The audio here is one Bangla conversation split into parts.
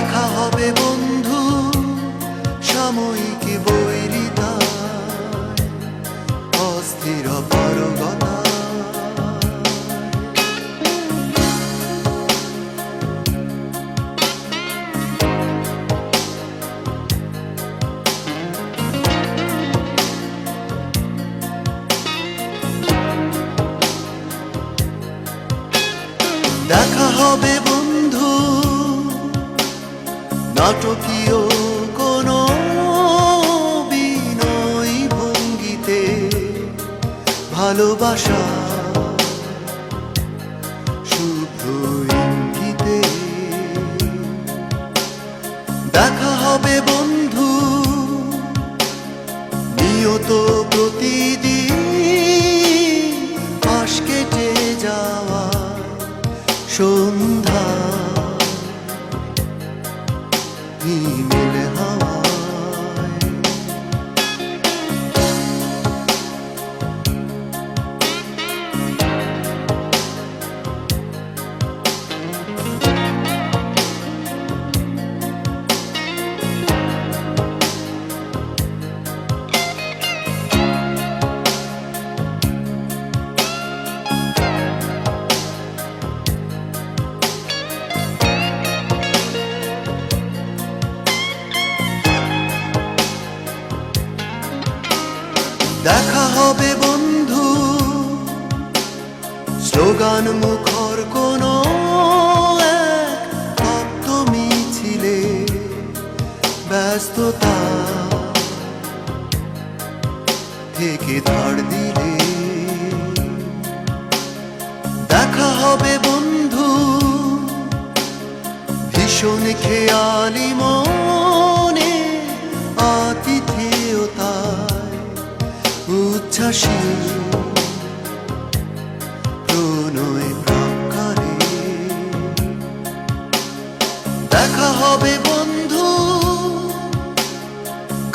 দেখা হবে বন্ধু সাময়িক বৈরিতা। অস্থির পারগতা দেখা হবে নাটকীয় কোনো বিনয় ভঙ্গিতে ভালোবাসা Mile hava দেখা হবে বন্ধু। স্লোগান মুখর কোন এক ভক্ত মিছিলে ব্যস্ততা থেকে ধার দিলে। দেখা হবে বন্ধু। ভীষণ খেয়ালি মনে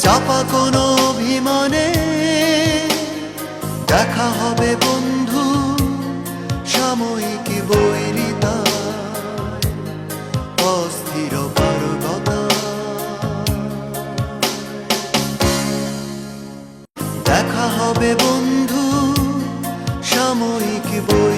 চাপা কোনো অভিমানে। দেখা হবে বন্ধু, সাময়িক বৈরিতা, অস্থির পারবতা। দেখা হবে বন্ধু, সাময়িক বৈরিতা।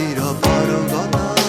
সাময়িক বৈরিতা অস্থির পারগতা